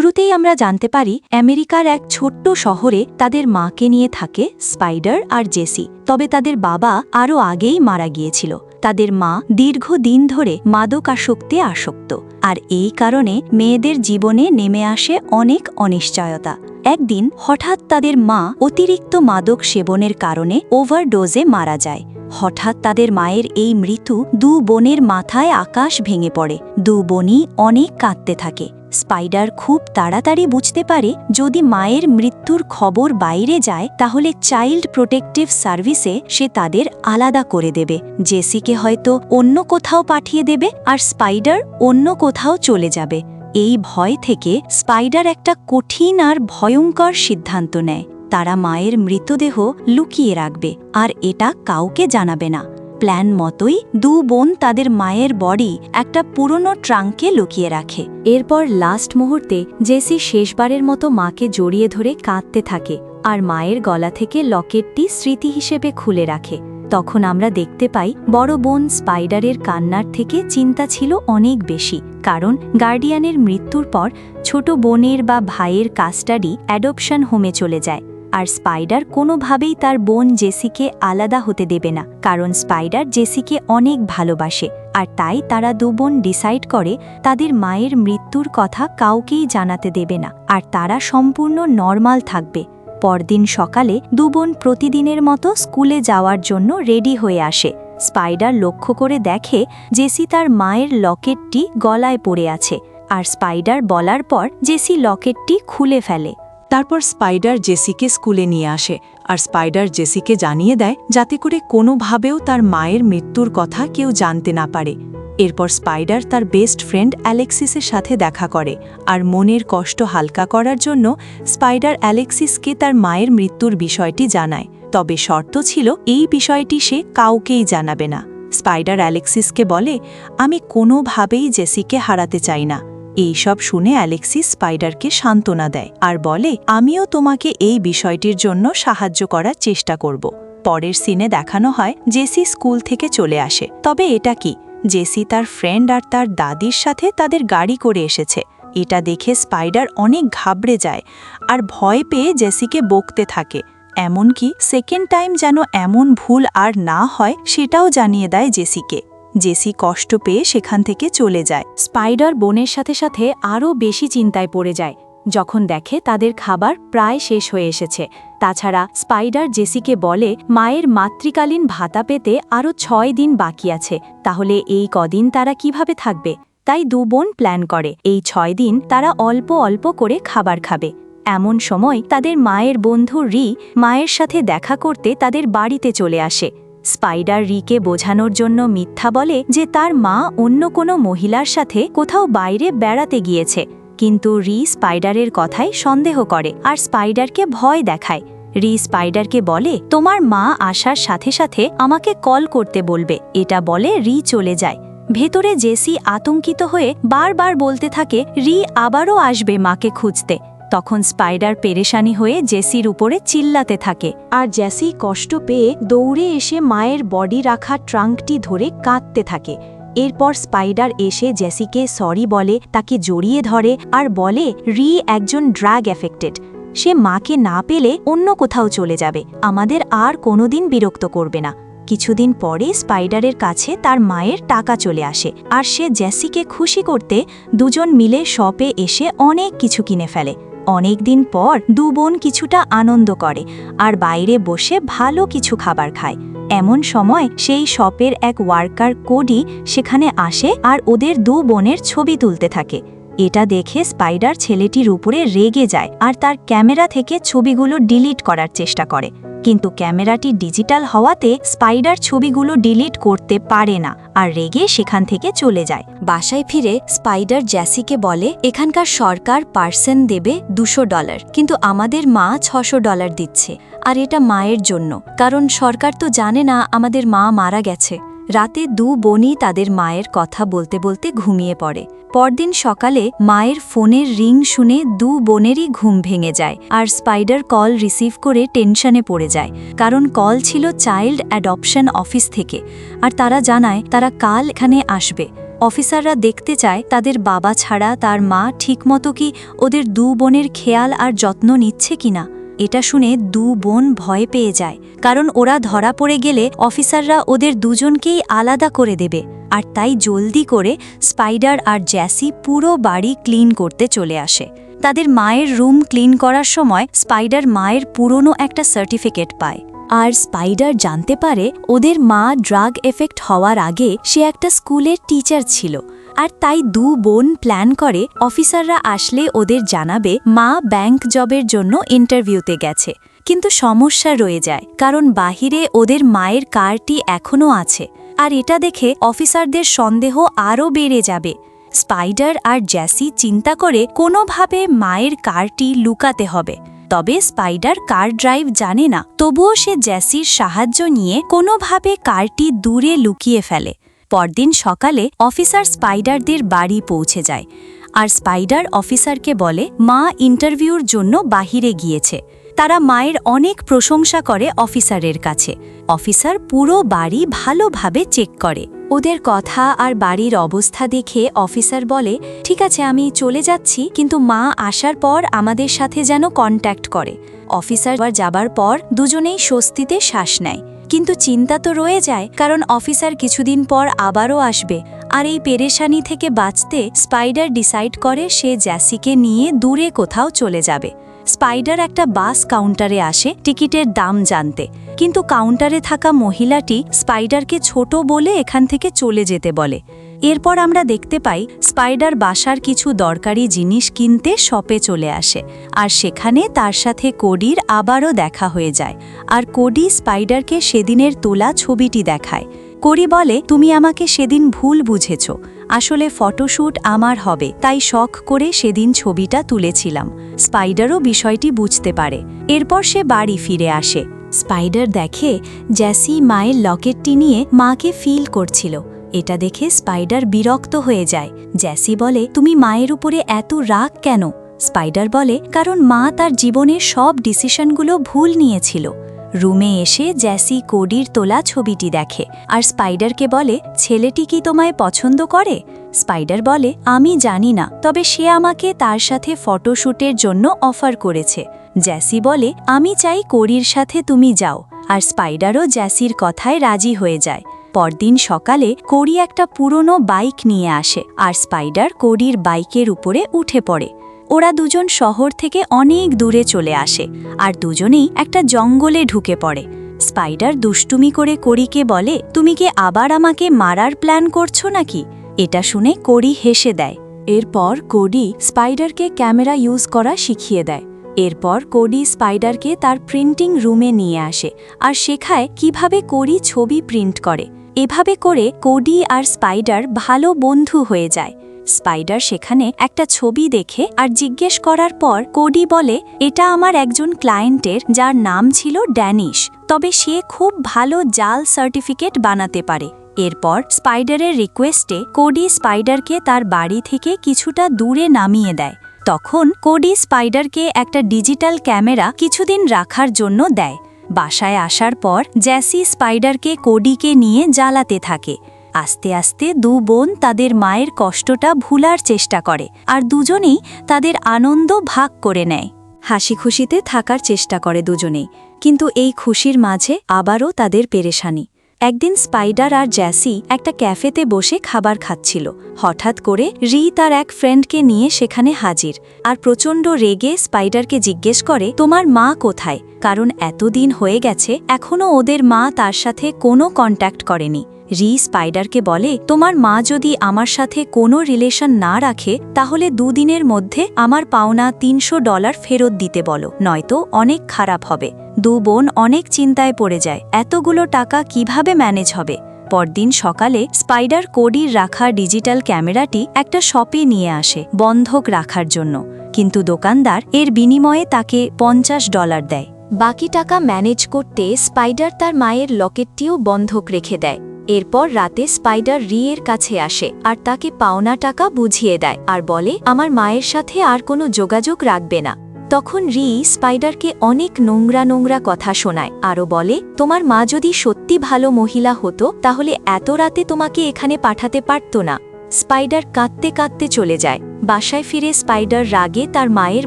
শুরুতেই আমরা জানতে পারি, আমেরিকার এক ছোট্ট শহরে তাদের মাকে নিয়ে থাকে স্পাইডার আর জেসি। তবে তাদের বাবা আরও আগেই মারা গিয়েছিল। তাদের মা দীর্ঘদিন ধরে মাদকাসক্তে আসক্ত। আর এই কারণে মেয়েদের জীবনে নেমে আসে অনেক অনিশ্চয়তা। একদিন হঠাৎ তাদের মা অতিরিক্ত মাদক সেবনের কারণে ওভারডোজে মারা যায়। হঠাৎ তাদের মায়ের এই মৃত্যু দু বোনের মাথায় আকাশ ভেঙে পড়ে। দু বোনই অনেক কাঁদতে থাকে। স্পাইডার খুব তাড়াতাড়ি বুঝতে পারে যদি মায়ের মৃত্যুর খবর বাইরে যায়, তাহলে চাইল্ড প্রোটেক্টিভ সার্ভিসে সে তাদের আলাদা করে দেবে। জেসিকে হয়তো অন্য কোথাও পাঠিয়ে দেবে আর স্পাইডার অন্য কোথাও চলে যাবে। এই ভয় থেকে স্পাইডার একটা কঠিন আর ভয়ঙ্কর সিদ্ধান্ত নেয়। তারা মায়ের মৃতদেহ লুকিয়ে রাখবে, আর এটা কাউকে জানাবে না। প্ল্যান মতোই দু বোন তাদের মায়ের বডি একটা পুরনো ট্রাঙ্কে লুকিয়ে রাখে। এরপর লাস্ট মুহূর্তে জেসি শেষবারের মতো মাকে জড়িয়ে ধরে কাঁদতে থাকে আর মায়ের গলা থেকে লকেটটি স্মৃতি হিসেবে খুলে রাখে। তখন আমরা দেখতে পাই বড় বোন স্পাইডারের কান্নার থেকে চিন্তা ছিল অনেক বেশি, কারণ গার্ডিয়ানের মৃত্যুর পর ছোট বোনের বা ভাইয়ের কাস্টাডি অ্যাডপশন হোমে চলে যায়। আর স্পাইডার কোনোভাবেই তার বোন জেসিকে আলাদা হতে দেবে না, কারণ স্পাইডার জেসিকে অনেক ভালোবাসে, আর তাই তারা দু বোন ডিসাইড করে তাদের মায়ের মৃত্যুর কথা কাউকেই জানাতে দেবে না, আর তারা সম্পূর্ণ নর্মাল থাকবে। পরদিন সকালে দু বোন প্রতিদিনের মতো স্কুলে যাওয়ার জন্য রেডি হয়ে আসে। স্পাইডার লক্ষ্য করে দেখে জেসি তার মায়ের লকেটটি গলায় পড়ে আছে, আর স্পাইডার বলার পর জেসি লকেটটি খুলে ফেলে। তারপর স্পাইডার জেসিকে স্কুলে নিয়ে আসে আর স্পাইডার জেসিকে জানিয়ে দেয় যাতে করে কোনোভাবেও তার মায়ের মৃত্যুর কথা কেউ জানতে না পারে। এরপর স্পাইডার তার বেস্ট ফ্রেন্ড অ্যালেক্সিসের সাথে দেখা করে আর মনের কষ্ট হালকা করার জন্য স্পাইডার অ্যালেক্সিসকে তার মায়ের মৃত্যুর বিষয়টি জানায়। তবে শর্ত ছিল, এই বিষয়টি সে কাউকেই জানাবে না। স্পাইডার অ্যালেক্সিসকে বলে, আমি কোনোভাবেই জেসিকে হারাতে চাই না। এইসব শুনে অ্যালেক্সিস স্পাইডারকে সান্ত্বনা দেয় আর বলে, আমিও তোমাকে এই বিষয়টির জন্য সাহায্য করার চেষ্টা করব। পরের সিনে দেখানো হয় জেসি স্কুল থেকে চলে আসে। তবে এটা কি? জেসি তার ফ্রেন্ড আর তার দাদির সাথে তাদের গাড়ি করে এসেছে। এটা দেখে স্পাইডার অনেক ঘাবড়ে যায় আর ভয় পেয়ে জেসিকে বকতে থাকে। এমনকি সেকেন্ড টাইম যেন এমন ভুল আর না হয়, সেটাও জানিয়ে দেয় জেসিকে। জেসি কষ্ট পেয়ে সেখান থেকে চলে যায়। স্পাইডার বোনের সাথে সাথে আরও বেশি চিন্তায় পড়ে যায়। যখন দেখে তাদের খাবার প্রায় শেষ হয়ে এসেছে। তাছাড়া স্পাইডার জেসিকে বলে, মায়ের মাতৃকালীন ভাতা পেতে আরও ছয় দিন বাকি আছে। তাহলে এই কদিন তারা কীভাবে থাকবে? তাই দু বোন প্ল্যান করে। এই ছয় দিন তারা অল্প অল্প করে খাবার খাবে। এমন সময় তাদের মায়ের বন্ধু রি মায়ের সাথে দেখা করতে তাদের বাড়িতে চলে আসে। স্পাইডার রিকে বোঝানোর জন্য মিথ্যা বলে যে তার মা অন্য কোনো মহিলার সাথে কোথাও বাইরে বেড়াতে গিয়েছে। কিন্তু রি স্পাইডারের কথায় সন্দেহ করে আর স্পাইডারকে ভয় দেখায়। রি স্পাইডারকে বলে, তোমার মা আসার সাথে সাথে আমাকে কল করতে বলবে। এটা বলে রি চলে যায়। ভেতরে জেসি আতঙ্কিত হয়ে বারবার বলতে থাকে, রি আবারও আসবে মাকে খুঁজতে। তখন স্পাইডার পেরেশানি হয়ে জেসির উপরে চিল্লাতে থাকে। আর জেসি কষ্ট পেয়ে দৌড়ে এসে মায়ের বডি রাখা ট্রাঙ্কটি ধরে কাঁদতে থাকে। এরপর স্পাইডার এসে জেসিকে সরি বলে, তাকে জড়িয়ে ধরে আর বলে, রি একজন ড্রাগ এফেক্টেড। সে মাকে না পেলে অন্য কোথাও চলে যাবে। আমাদের আর কোনোদিন বিরক্ত করবে না। কিছুদিন পরে স্পাইডারের কাছে তার মায়ের টাকা চলে আসে। আর সে জেসিকে খুশি করতে দুজন মিলে শপে এসে অনেক কিছু কিনে ফেলে। অনেক দিন পর দু বোন কিছুটা আনন্দ করে আর বাইরে বসে ভালো কিছু খাবার খায়। এমন সময় সেই শপের এক ওয়ার্কার কোডি সেখানে আসে আর ওদের দু বোনের ছবি তুলতে থাকে। এটা দেখে স্পাইডার ছেলেটির উপরে রেগে যায় আর তার ক্যামেরা থেকে ছবিগুলো ডিলিট করার চেষ্টা করে। কিন্তু ক্যামেরাটি ডিজিটাল হওয়াতে স্পাইডার ছবিগুলো ডিলিট করতে পারে না আর রেগে সেখান থেকে চলে যায়। বাসায় ফিরে স্পাইডার জ্যাসিকে বলে, এখানকার সরকার পার্সেন দেবে দুশো ডলার, কিন্তু আমাদের মা ছশো ডলার দিচ্ছে। আর এটা মায়ের জন্য, কারণ সরকার তো জানে না আমাদের মা মারা গেছে। রাতে দু বোনই তাদের মায়ের কথা বলতে বলতে ঘুমিয়ে পড়ে। পরদিন সকালে মায়ের ফোনের রিং শুনে দু বোনেরই ঘুম ভেঙে যায় আর স্পাইডার কল রিসিভ করে টেনশনে পড়ে যায়। কারণ কল ছিল চাইল্ড অ্যাডপশন অফিস থেকে আর তারা জানায় তারা কাল এখানে আসবে। অফিসাররা দেখতে চায় তাদের বাবা ছাড়া তার মা ঠিকমতো কি ওদের দু বোনের খেয়াল আর যত্ন নিচ্ছে কিনা। এটা শুনে দু বোন ভয় পেয়ে যায়, কারণ ওরা ধরা পড়ে গেলে অফিসাররা ওদের দুজনকেই আলাদা করে দেবে। আর তাই জলদি করে স্পাইডার আর জ্যাসি পুরো বাড়ি ক্লিন করতে চলে আসে। তাদের মায়ের রুম ক্লিন করার সময় স্পাইডার মায়ের পুরনো একটা সার্টিফিকেট পায়। আর স্পাইডার জানতে পারে ওদের মা ড্রাগ এফেক্ট হওয়ার আগে সে একটা স্কুলের টিচার ছিল। আর তাই দু বোন প্ল্যান করে অফিসাররা আসলে ওদের জানাবে মা ব্যাংক জবের জন্য ইন্টারভিউতে গেছে। কিন্তু সমস্যা রয়ে যায়, কারণ বাহিরে ওদের মায়ের কারটি এখনও আছে। আর এটা দেখে অফিসারদের সন্দেহ আরও বেড়ে যাবে। স্পাইডার আর জ্যাসি চিন্তা করে কোনোভাবে মায়ের কারটি লুকাতে হবে। তবে স্পাইডার কার ড্রাইভ জানে না, তবুও সে জ্যাসির সাহায্য নিয়ে কোনোভাবে কারটি দূরে লুকিয়ে ফেলে। পরদিন সকালে অফিসার স্পাইডারদের বাড়ি পৌঁছে যায়। আর স্পাইডার অফিসারকে বলে, মা ইন্টারভিউর জন্য বাহিরে গিয়েছে। তারা মায়ের অনেক প্রশংসা করে অফিসারের কাছে। অফিসার পুরো বাড়ি ভালোভাবে চেক করে। ওদের কথা আর বাড়ির অবস্থা দেখে অফিসার বলে, ঠিক আছে, আমি চলে যাচ্ছি, কিন্তু মা আসার পর আমাদের সাথে যেন কন্ট্যাক্ট করে। অফিসার যাবার পর দুজনেই স্বস্তিতে শ্বাস নেয়। কিন্তু চিন্তা তো রয়ে যায়, কারণ অফিসার কিছুদিন পর আবারও আসবে। আর এই পেরেশানি থেকে বাঁচতে স্পাইডার ডিসাইড করে সে জ্যাসিকে নিয়ে দূরে কোথাও চলে যাবে। স্পাইডার একটা বাস কাউন্টারে আসে টিকিটের দাম জানতে। কিন্তু কাউন্টারে থাকা মহিলাটি স্পাইডারকে ছোট বলে এখান থেকে চলে যেতে বলে। এরপর আমরা দেখতে পাই স্পাইডার বাসার কিছু দরকারি জিনিস কিনতে শপে চলে আসে, আর সেখানে তার সাথে কোডির আবারও দেখা হয়ে যায়, আর কোডি স্পাইডারকে সেদিনের তোলা ছবিটি দেখায়। কোরি বলে, তুমি আমাকে সেদিন ভুল বুঝেছ, আসলে ফটোশ্যুট আমার হবে, তাই শখ করে সেদিন ছবিটা তুলেছিলাম। স্পাইডারও বিষয়টি বুঝতে পারে। এরপর সে বাড়ি ফিরে আসে। স্পাইডার দেখে জ্যাসি মায়ের লকেটটি নিয়ে মাকে ফিল করছিল এটা দেখে স্পাইডার বিরক্ত হয়ে যায়। জ্যাসি বলে, তুমি মায়ের উপরে এত রাগ কেন? স্পাইডার বলে, কারণ মা তার জীবনের সব ডিসিশনগুলো ভুল নিয়েছিল। রুমে এসে জ্যাসি কোডির তোলা ছবিটি দেখে। আর স্পাইডারকে বলে, ছেলেটি কি তোমায় পছন্দ করে? স্পাইডার বলে, আমি জানি না, তবে সে আমাকে তার সাথে ফটোশ্যুটের জন্য অফার করেছে। জ্যাসি বলে, আমি চাই কোরির সাথে তুমি যাও। আর স্পাইডারও জ্যাসির কথায় রাজি হয়ে যায়। পরদিন সকালে কোরি একটা পুরনো বাইক নিয়ে আসে আর স্পাইডার কোরির বাইকের উপরে উঠে পড়ে। ওরা দুজন শহর থেকে অনেক দূরে চলে আসে আর দুজনেই একটা জঙ্গলে ঢুকে পড়ে। স্পাইডার দুষ্টুমি করে করিকে বলে, তুমি কি আবার আমাকে মারার প্ল্যান করছ নাকি? এটা শুনে করি হেসে দেয়। এরপর কোডি স্পাইডারকে ক্যামেরা ইউজ করা শিখিয়ে দেয়। এরপর কোডি স্পাইডারকে তার প্রিন্টিং রুমে নিয়ে আসে আর শেখায় কীভাবে কোরি ছবি প্রিন্ট করে। এভাবে করে কোডি আর স্পাইডার ভালো বন্ধু হয়ে যায়। স্পাইডার সেখানে একটা ছবি দেখে আর জিজ্ঞেস করার পর কোডি বলে, এটা আমার একজন ক্লায়েন্টের, যার নাম ছিল ড্যানিশ। তবে সে খুব ভালো জাল সার্টিফিকেট বানাতে পারে। এরপর স্পাইডারের রিকোয়েস্টে কোডি স্পাইডারকে তার বাড়ি থেকে কিছুটা দূরে নামিয়ে দেয়। তখন কোডি স্পাইডারকে একটা ডিজিটাল ক্যামেরা কিছুদিন রাখার জন্য দেয়। বাসায় আসার পর জ্যাসি স্পাইডারকে কোডিকে নিয়ে জ্বালাতে থাকে। আস্তে আস্তে দু বোন তাদের মায়ের কষ্টটা ভুলার চেষ্টা করে আর দুজনেই তাদের আনন্দ ভাগ করে নেয়। হাসি খুশিতে থাকার চেষ্টা করে দুজনেই। কিন্তু এই খুশির মাঝে আবারও তাদের পেরেশানি। একদিন স্পাইডার আর জ্যাসি একটা ক্যাফেতে বসে খাবার খাচ্ছিল। হঠাৎ করে রি তার এক ফ্রেন্ডকে নিয়ে সেখানে হাজির। আর প্রচণ্ড রেগে স্পাইডারকে জিজ্ঞেস করে, তোমার মা কোথায়? কারণ এতদিন হয়ে গেছে এখনও ওদের মা তার সাথে কোনো কন্ট্যাক্ট করেনি। রি স্পাইডারকে বলে, তোমার মা যদি আমার সাথে কোনো রিলেশন না রাখে, তাহলে দুদিনের মধ্যে আমার পাওনা তিনশো ডলার ফেরত দিতে বলো, নয়তো অনেক খারাপ হবে। দু বোন অনেক চিন্তায় পড়ে যায়, এতগুলো টাকা কীভাবে ম্যানেজ হবে? পরদিন সকালে স্পাইডার কোডির রাখা ডিজিটাল ক্যামেরাটি একটা শপে নিয়ে আসে, বন্ধক রাখার জন্য। কিন্তু দোকানদার এর বিনিময়ে তাকে পঞ্চাশ ডলার দেয়। বাকি টাকা ম্যানেজ করতে স্পাইডার তার মায়ের লকেটটিও বন্ধক রেখে দেয়। এরপর রাতে স্পাইডার রিয়ের কাছে আসে আর তাকে পাওনা টাকা বুঝিয়ে দেয় আর বলে, আমার মায়ের সাথে আর কোনো যোগাযোগ রাখবে না। তখন রি স্পাইডারকে অনেক নোংরা নোংরা কথা শোনায়, আরও বলে, তোমার মা যদি সত্যি ভালো মহিলা হতো, তাহলে এত রাতে তোমাকে এখানে পাঠাতে পারত না। স্পাইডার কাঁদতে কাঁদতে চলে যায়। বাসায় ফিরে স্পাইডার রাগে তার মায়ের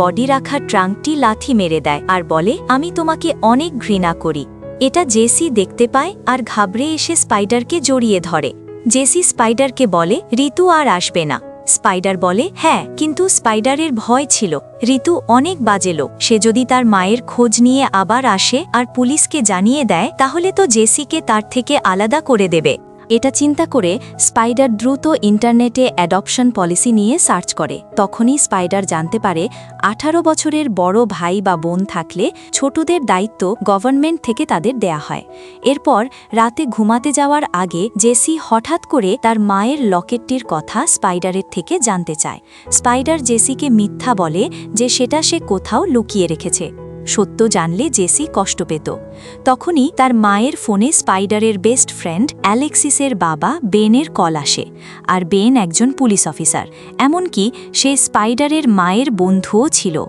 বডি রাখা ট্রাঙ্কটি লাথি মেরে দেয় আর বলে, আমি তোমাকে অনেক ঘৃণা করি। এটা জেসি দেখতে পায় আর ঘাবড়ে এসে স্পাইডারকে জড়িয়ে ধরে। জেসি স্পাইডারকে বলে, ঋতু আর আসবে না। স্পাইডার বলে হ্যাঁ কিন্তু স্পাইডারের ভয় ছিল। ঋতু অনেক বাজেলো সে যদি তার মায়ের খোঁজ নিয়ে আবার আসে আর পুলিশকে জানিয়ে দেয়, তাহলে তো জেসিকে তার থেকে আলাদা করে দেবে। এটা চিন্তা করে স্পাইডার দ্রুত ইন্টারনেটে অ্যাডপশন পলিসি নিয়ে সার্চ করে। তখনই স্পাইডার জানতে পারে আঠারো বছরের বড় ভাই বা বোন থাকলে ছোটদের দায়িত্ব গভর্নমেন্ট থেকে তাদের দেয়া হয়। এরপর রাতে ঘুমাতে যাওয়ার আগে জেসি হঠাৎ করে তার মায়ের লকেটটির কথা স্পাইডারের থেকে জানতে চায়। স্পাইডার জেসিকে মিথ্যা বলে যে সেটা সে কোথাও লুকিয়ে রেখেছে। সত্য জানলে জেসি কষ্ট পেত। তখনই তার মায়ের ফোনে স্পাইডারের বেস্ট ফ্রেন্ড অ্যালেক্সিসের বাবা বেনের কল আসে আর বেন একজন পুলিশ অফিসার। এমনকি সে স্পাইডারের মায়ের বন্ধুও ছিল।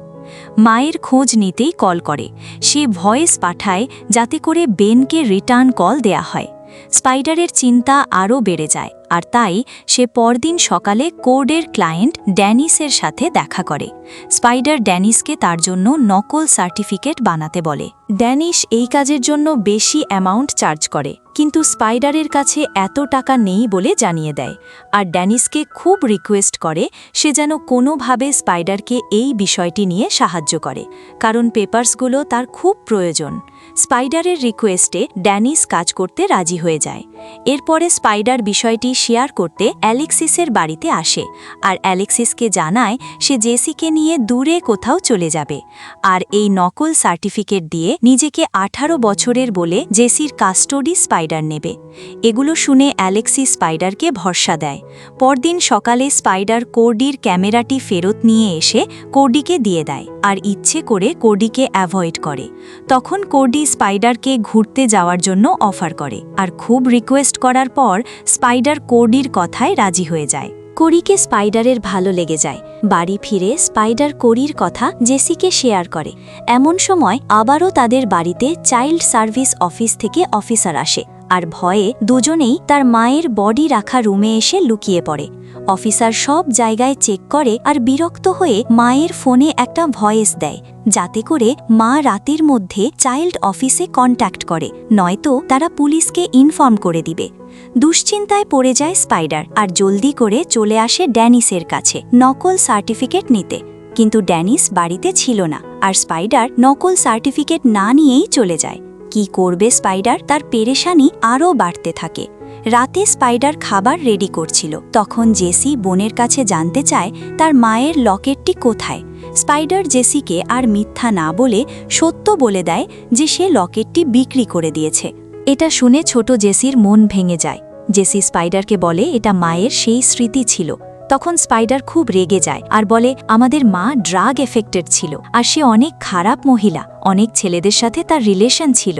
মায়ের খোঁজ নিতেই কল করে। সে ভয়েস পাঠায় যাতে করে বেনকে রিটার্ন কল দেয়া হয়। স্পাইডারের চিন্তা আরও বেড়ে যায়, আর তাই সে পরদিন সকালে কোর্ডের ক্লায়েন্ট ড্যানিসের সাথে দেখা করে। স্পাইডার ড্যানিসকে তার জন্য নকল সার্টিফিকেট বানাতে বলে। ড্যানিশ এই কাজের জন্য বেশি অ্যামাউন্ট চার্জ করে, কিন্তু স্পাইডারের কাছে এত টাকা নেই বলে জানিয়ে দেয়, আর ড্যানিসকে খুব রিকোয়েস্ট করে সে যেন কোনোভাবে স্পাইডারকে এই বিষয়টি নিয়ে সাহায্য করে, কারণ পেপার্সগুলো তার খুব প্রয়োজন। স্পাইডারের রিকোয়েস্টে ড্যানিস কাজ করতে রাজি হয়ে যায়। এরপরে স্পাইডার বিষয়টি শেয়ার করতে অ্যালেক্সিসের বাড়িতে আসে আর অ্যালেক্সিসকে জানায় সে জেসিকে নিয়ে দূরে কোথাও চলে যাবে আর এই নকল সার্টিফিকেট দিয়ে নিজেকে আঠারো বছরের বলে জেসির কাস্টোডি স্পাইডার নেবে। এগুলো শুনে অ্যালেক্সি স্পাইডারকে ভরসা দেয়। পরদিন সকালে স্পাইডার কোর্ডির ক্যামেরাটি ফেরত নিয়ে এসে কোর্ডিকে দিয়ে দেয় আর ইচ্ছে করে কোর্ডিকে অ্যাভয়েড করে। তখন কোর্ডি স্পাইডারকে ঘুরতে যাওয়ার জন্য অফার করে আর খুব রিকোয়েস্ট করার পর স্পাইডার কোডির কথায় রাজি হয়ে যায়। করিকে স্পাইডারের ভালো লেগে যায়। বাড়ি ফিরে স্পাইডার করির কথা জেসিকে শেয়ার করে। এমন সময় আবারও তাদের বাড়িতে চাইল্ড সার্ভিস অফিস থেকে অফিসার আসে। আর ভয়ে দুজনেই তার মায়ের বডি রাখা রুমে এসে লুকিয়ে পড়ে। অফিসার সব জায়গায় চেক করে আর বিরক্ত হয়ে মায়ের ফোনে একটা ভয়েস দেয়, যাতে করে মা রাতের মধ্যে চাইল্ড অফিসে কন্ট্যাক্ট করে, নয়তো তারা পুলিশকে ইনফর্ম করে দিবে। দুশ্চিন্তায় পড়ে যায় স্পাইডার আর জলদি করে চলে আসে ড্যানিসের কাছে নকল সার্টিফিকেট নিতে। কিন্তু ড্যানিস বাড়িতে ছিল না আর স্পাইডার নকল সার্টিফিকেট না নিয়েই চলে যায়। কি করবে স্পাইডার, তার পেরেশানি আরও বাড়তে থাকে। রাতে স্পাইডার খাবার রেডি করছিল। তখন জেসি বোনের কাছে জানতে চায়, তার মায়ের লকেটটি কোথায়? স্পাইডার জেসিকে আর মিথ্যা না বলে সত্য বলে দেয় যে সে লকেটটি বিক্রি করে দিয়েছে। এটা শুনে ছোট জেসির মন ভেঙে যায়। জেসি স্পাইডারকে বলে, এটা মায়ের সেই স্মৃতি ছিল। তখন স্পাইডার খুব রেগে যায় আর বলে, আমাদের মা ড্রাগ এফেক্টেড ছিল আর সে অনেক খারাপ মহিলা, অনেক ছেলেদের সাথে তার রিলেশন ছিল।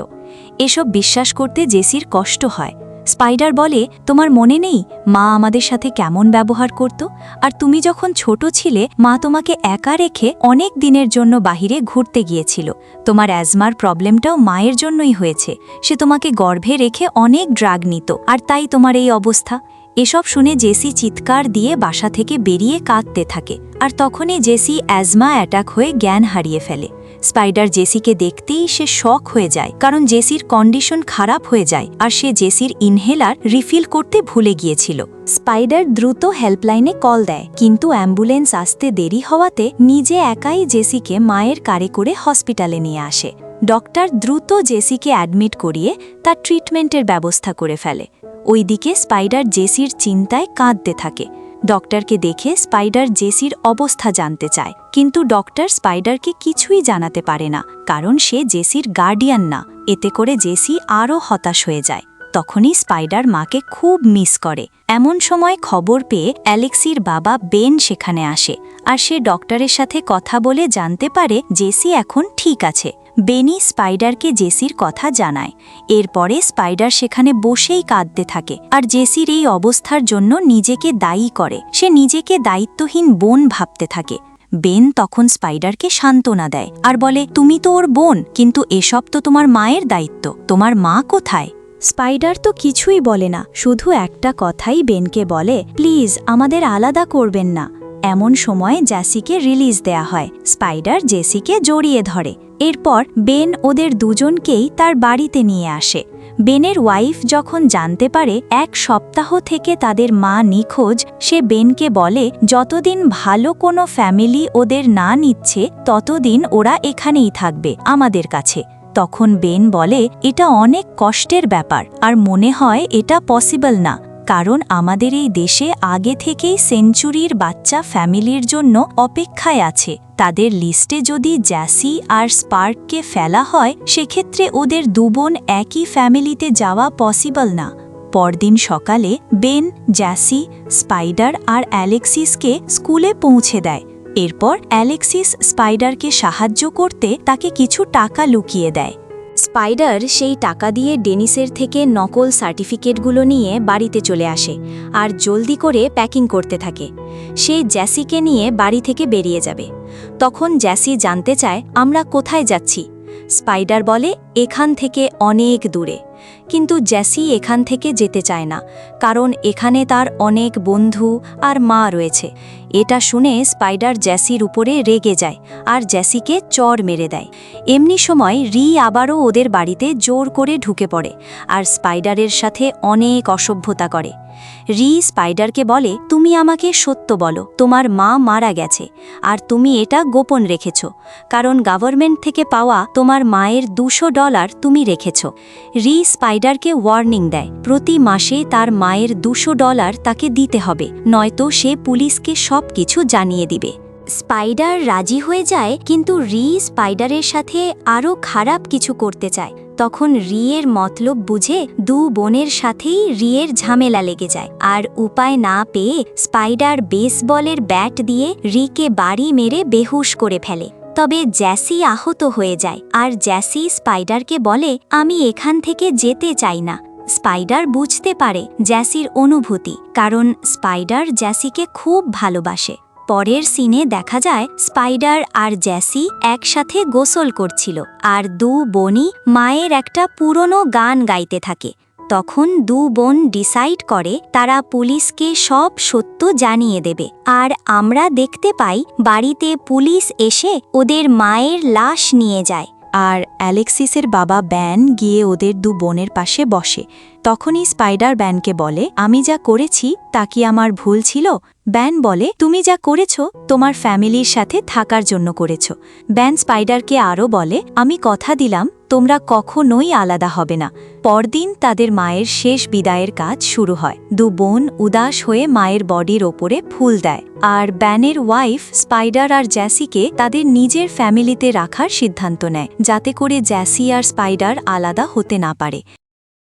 এসব বিশ্বাস করতে জেসির কষ্ট হয়। স্পাইডার বলে, তোমার মনে নেই মা আমাদের সাথে কেমন ব্যবহার করত? আর তুমি যখন ছোট ছিলে, মা তোমাকে একা রেখে অনেক দিনের জন্য বাহিরে ঘুরতে গিয়েছিল। তোমার অ্যাজমার প্রবলেমটাও মায়ের জন্যই হয়েছে। সে তোমাকে গর্ভে রেখে অনেক ড্রাগ নিত, আর তাই তোমার এই অবস্থা। এসব শুনে জেসি চিৎকার দিয়ে বাসা থেকে বেরিয়ে কাঁদতে থাকে আর তখনই জেসি অ্যাজমা অ্যাটাক হয়ে জ্ঞান হারিয়ে ফেলে। স্পাইডার জেসিকে দেখতেই সে শক হয়ে যায়, কারণ জেসির কন্ডিশন খারাপ হয়ে যায় আর সে জেসির ইনহেলার রিফিল করতে ভুলে গিয়েছিল। স্পাইডার দ্রুত হেল্পলাইনে কল দেয়, কিন্তু অ্যাম্বুলেন্স আসতে দেরি হওয়াতে নিজে একাই জেসিকে মায়ের কারে করে হসপিটালে নিয়ে আসে। ডক্টর দ্রুত জেসিকে অ্যাডমিট করিয়ে তার ট্রিটমেন্টের ব্যবস্থা করে ফেলে। ওইদিকে স্পাইডার জেসির চিন্তায় কাঁদতে থাকে। ডক্টরকে দেখে স্পাইডার জেসির অবস্থা জানতে চায়, কিন্তু ডক্টর স্পাইডারকে কিছুই জানাতে পারে না, কারণ সে জেসির গার্ডিয়ান না। এতে করে জেসি আরও হতাশ হয়ে যায়। তখনই স্পাইডার মাকে খুব মিস করে। এমন সময় খবর পেয়ে অ্যালেক্সির বাবা বেন সেখানে আসে, আর সে ডক্টরের সাথে কথা বলে জানতে পারে জেসি এখন ঠিক আছে। বেনি স্পাইডারকে জেসির কথা জানায়। এরপরে স্পাইডার সেখানে বসেই কাঁদতে থাকে আর জেসির এই অবস্থার জন্য নিজেকে দায়ী করে। সে নিজেকে দায়িত্বহীন বোন ভাবতে থাকে। বেন তখন স্পাইডারকে সান্ত্বনা দেয় আর বলে, তুমি তো ওর বোন, কিন্তু এসব তো তোমার মায়ের দায়িত্ব। তোমার মা কোথায়? স্পাইডার তো কিছুই বলে না, শুধু একটা কথাই বেনকে বলে, প্লিজ, আমাদের আলাদা করবেন না। এমন সময় জ্যাসিকে রিলিজ দেয়া হয়। স্পাইডার জেসিকে জড়িয়ে ধরে। এরপর বেন ওদের দুজনকেই তার বাড়িতে নিয়ে আসে। বেনের ওয়াইফ যখন জানতে পারে এক সপ্তাহ থেকে তাদের মা নিখোঁজ, সে বেনকে বলে, যতদিন ভালো কোনো ফ্যামিলি ওদের না নিচ্ছে, ততদিন ওরা এখানেই থাকবে, আমাদের কাছে। তখন বেন বলে, এটা অনেক কষ্টের ব্যাপার, আর মনে হয় এটা পসিবল না। কারণ আমাদের এই দেশে আগে থেকেই সেঞ্চুরির বাচ্চা ফ্যামিলির জন্য অপেক্ষায় আছে। তাদের লিস্টে যদি জ্যাসি আর স্পার্ককে ফেলা হয়, সেক্ষেত্রে ওদের দুবোন একই ফ্যামিলিতে যাওয়া পসিবল না। পরদিন সকালে বেন, জ্যাসি, স্পাইডার আর অ্যালেক্সিসকে স্কুলে পৌঁছে দেয়। এরপর অ্যালেক্সিস স্পাইডারকে সাহায্য করতে তাকে কিছু টাকা লুকিয়ে দেয়। স্পাইডার সেই টাকা দিয়ে ডেনিসের থেকে নকল সার্টিফিকেটগুলো নিয়ে বাড়িতে চলে আসে আর জলদি করে প্যাকিং করতে থাকে। সে জ্যাসিকে নিয়ে বাড়ি থেকে বেরিয়ে যাবে। তখন জ্যাসি জানতে চায়, আমরা কোথায় যাচ্ছি? স্পাইডার বলে, এখান থেকে অনেক দূরে। কিন্তু জ্যাসি এখান থেকে যেতে চায় না, কারণ এখানে তার অনেক বন্ধু আর মা রয়েছে। এটা শুনে স্পাইডার জ্যাসির উপরে রেগে যায় আর জ্যাসিকে চর মেরে দেয়। এমনি সময় রি আবারও ওদের বাড়িতে জোর করে ঢুকে পড়ে আর স্পাইডারের সাথে অনেক অসভ্যতা করে। রি স্পাইডারকে বলে, তুমি আমাকে সত্য বলো, তোমার মা মারা গেছে আর তুমি এটা গোপন রেখেছ, কারণ গভর্নমেন্ট থেকে পাওয়া তোমার মায়ের দুশো ডলার তুমি রেখেছ। রি স্পাইডারকে ওয়ার্নিং দেয়, প্রতি মাসে তার মায়ের দুশো ডলার তাকে দিতে হবে, নয়তো সে পুলিশকে সব কিছু জানিয়ে দিবে। স্পাইডার রাজি হয়ে যায়, কিন্তু রি স্পাইডারের সাথে আরও খারাপ কিছু করতে চায়। তখন রিয়ের মতলব বুঝে দু বোনের সাথেই রিয়ের ঝামেলা লেগে যায়। আর উপায় না পেয়ে স্পাইডার বেসবলের ব্যাট দিয়ে রিকে বাড়ি মেরে বেহুশ করে ফেলে। তবে জ্যাসি আহত হয়ে যায়। আর জ্যাসি স্পাইডারকে বলে, আমি এখান থেকে যেতে চাই না। স্পাইডার বুঝতে পারে জ্যাসির অনুভূতি, কারণ স্পাইডার জ্যাসিকে খুব ভালোবাসে। পরের সিনে দেখা যায়, স্পাইডার আর জ্যাসি একসাথে গোসল করছিল, আর দু বনি মায়ের একটা পুরনো গান গাইতে থাকে। তখন দু বোন ডিসাইড করে তারা পুলিশকে সব সত্য জানিয়ে দেবে। আর আমরা দেখতে পাই বাড়িতে পুলিশ এসে ওদের মায়ের লাশ নিয়ে যায়। আর অ্যালেক্সিসের বাবা ব্যান গিয়ে ওদের দু বোনের পাশে বসে। তখনই স্পাইডার ব্যানকে বলে, আমি যা করেছি, তা কি আমার ভুল ছিল? ব্যান বলে, তুমি যা করেছ, তোমার ফ্যামিলির সাথে থাকার জন্য করেছ। ব্যান স্পাইডারকে আরও বলে, আমি কথা দিলাম, তোমরা কখনোই আলাদা হবে না। পরদিন তাদের মায়ের শেষ বিদায়ের কাজ শুরু হয়। দু বোন উদাস হয়ে মায়ের বডির ওপরে ফুল দেয়। আর ব্যানের ওয়াইফ, স্পাইডার আর জ্যাসিকে তাদের নিজের ফ্যামিলিতে রাখার সিদ্ধান্ত নেয়, যাতে করে জ্যাসি আর স্পাইডার আলাদা হতে না পারে।